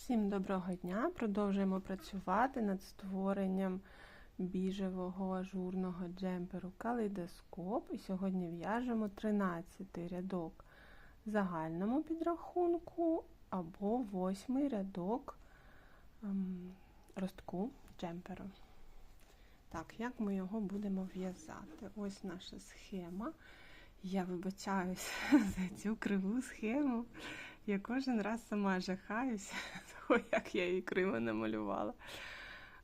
Всім доброго дня! Продовжуємо працювати над створенням біжевого ажурного джемперу калейдоскоп. І сьогодні в'яжемо 13 рядок загальному підрахунку або 8 рядок ем, ростку джемперу. Так, як ми його будемо в'язати? Ось наша схема. Я вибачаюся за цю криву схему. Я кожен раз сама жахаюся, того, як я її криво намалювала.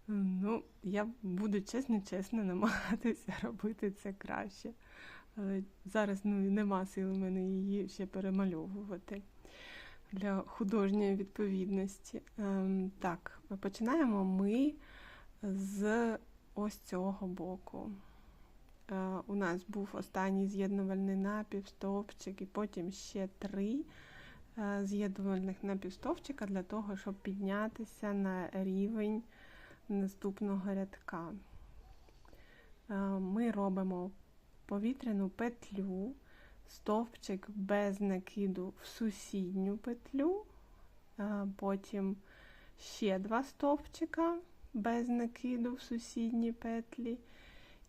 Ну, я буду чесно-чесно намагатися робити це краще. Але зараз ну, нема сил у мене її ще перемальовувати для художньої відповідності. Ем, так, починаємо ми з ось цього боку. Е, у нас був останній з'єднувальний напів, стовпчик, і потім ще три з'єднувальних напівстовпчика для того, щоб піднятися на рівень наступного рядка. Е, ми робимо повітряну петлю, стовпчик без накиду в сусідню петлю, потім ще два стовпчика без накиду в сусідні петлі.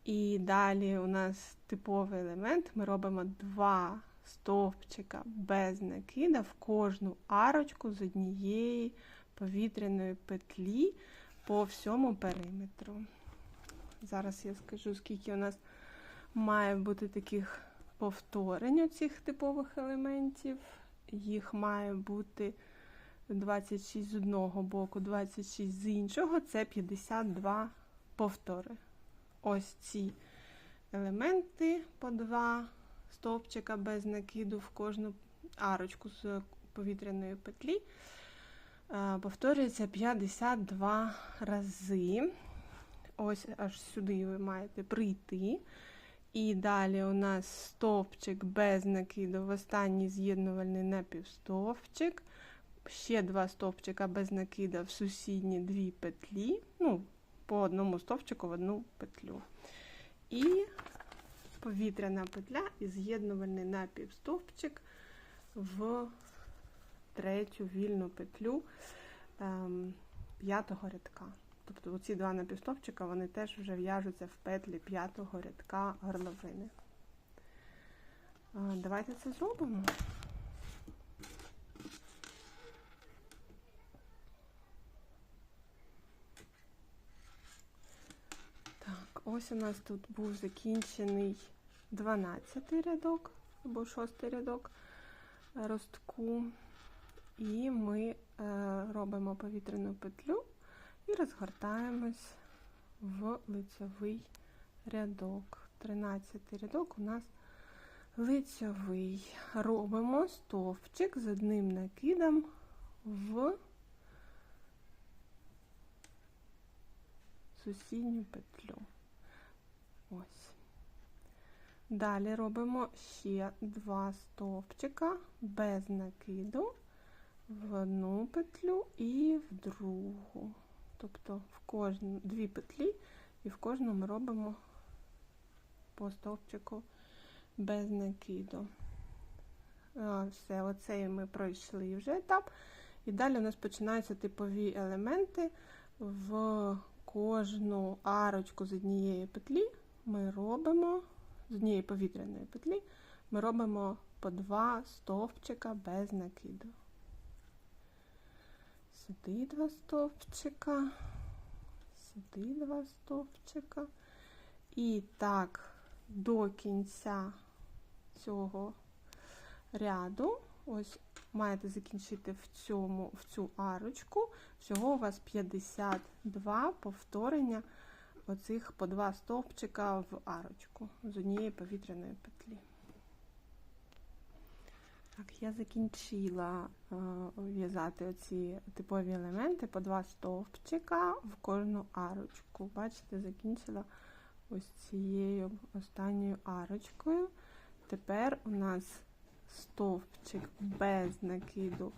І далі у нас типовий елемент. Ми робимо два стовпчика без накида в кожну арочку з однієї повітряної петлі по всьому периметру. Зараз я скажу, скільки у нас має бути таких повторень у цих типових елементів. Їх має бути 26 з одного боку, 26 з іншого це 52 повтори ось ці елементи по два стовпчика без накиду в кожну арочку з повітряної петлі. Е, повторюється 52 рази. Ось аж сюди ви маєте прийти. І далі у нас стовпчик без накиду в останній з'єднувальний напівстовпчик. Ще два стовпчика без накида в сусідні дві петлі. Ну, по одному стовпчику в одну петлю. І повітряна петля і з'єднувальний напівстовпчик в третю вільну петлю ем, п'ятого рядка. Тобто оці два напівстовпчика вони теж вже в'яжуться в петлі п'ятого рядка горловини. Е, давайте це зробимо. Ось у нас тут був закінчений 12 рядок або 6 рядок ростку. І ми е, робимо повітряну петлю і розгортаємось в лицьовий рядок. 13 рядок у нас лицьовий. Робимо стовпчик з одним накидом в сусідню петлю. Далі робимо ще два стовпчика без накиду в одну петлю і в другу. Тобто в кожну дві петлі, і в кожну ми робимо по стовпчику без накиду. Все, оцей ми пройшли вже етап. І далі у нас починаються типові елементи в кожну арочку з однієї петлі ми робимо з однієї повітряної петлі, ми робимо по два стовпчика без накиду. Сюди два стовпчика, сюди два стовпчика. І так, до кінця цього ряду, ось маєте закінчити в цьому, в цю арочку, всього у вас 52 повторення оцих по два стовпчика в арочку з однієї повітряної петлі. Так, я закінчила е, в'язати оці типові елементи по два стовпчика в кожну арочку. Бачите, закінчила ось цією останньою арочкою. Тепер у нас стовпчик без накиду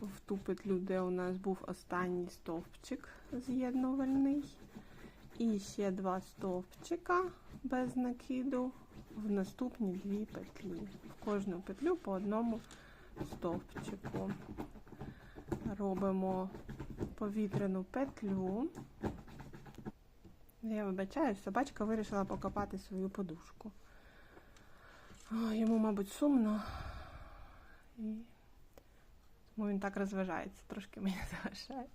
в ту петлю, де у нас був останній стовпчик з'єднувальний. І ще два стовпчика без накиду в наступні дві петлі. В кожну петлю по одному стовпчику. Робимо повітряну петлю. Я вибачаюсь, собачка вирішила покопати свою подушку. Йому, мабуть, сумно. Тому він так розважається, трошки мені заважає.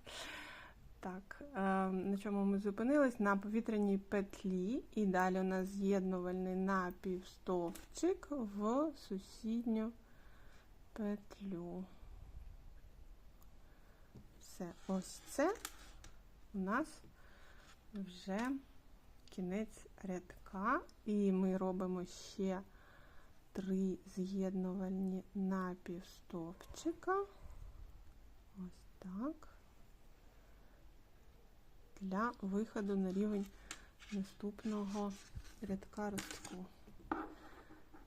Так, е, на чому ми зупинились? На повітряній петлі. І далі у нас з'єднувальний напівстовпчик в сусідню петлю. Все, ось це у нас вже кінець рядка. І ми робимо ще три з'єднувальні напівстовпчика. Ось так. Для виходу на рівень наступного рядка ростку.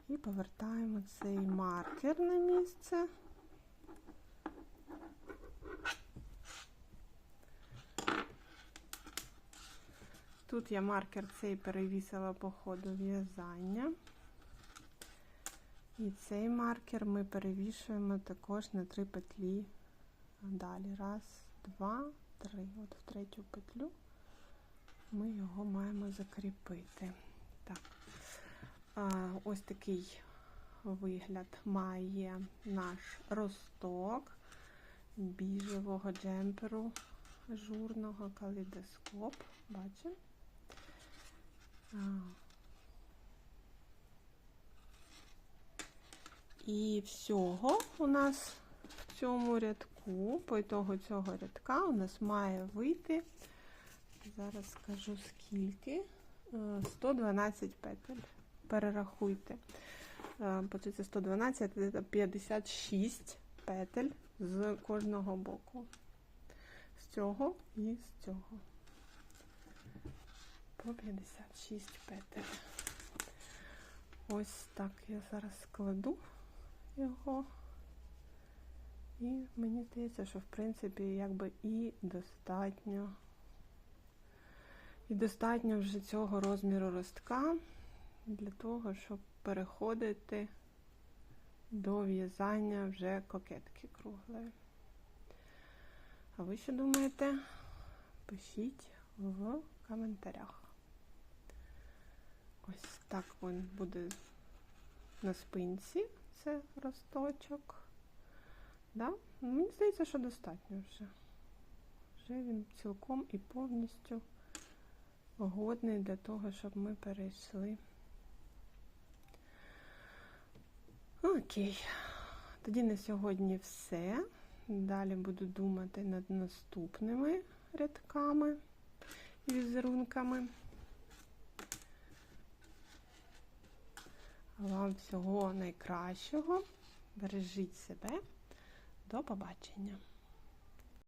І повертаємо цей маркер на місце. Тут я маркер цей перевісила по ходу в'язання. І цей маркер ми перевішуємо також на три петлі далі. Раз, два, три. От в третю петлю ми його маємо закріпити. Так. А, ось такий вигляд має наш росток біжевого джемперу журного калейдоскоп. Бачимо? І всього у нас в цьому рядку, по ітогу цього рядка, у нас має вийти, зараз скажу скільки, 112 петель. Перерахуйте. Получиться 112, це 56 петель з кожного боку. З цього і з цього. По 56 петель. Ось так я зараз складу його. І мені здається, що в принципі якби і достатньо. І достатньо вже цього розміру ростка для того, щоб переходити до в'язання вже кокетки круглої. А ви що думаєте? Пишіть в коментарях. Ось так він буде на спинці, це росточок. Да? Мені здається, що достатньо вже. Вже він цілком і повністю годний для того, щоб ми перейшли. Окей. Тоді на сьогодні все. Далі буду думати над наступними рядками і візерунками. Вам всього найкращого. Бережіть себе. До побачення!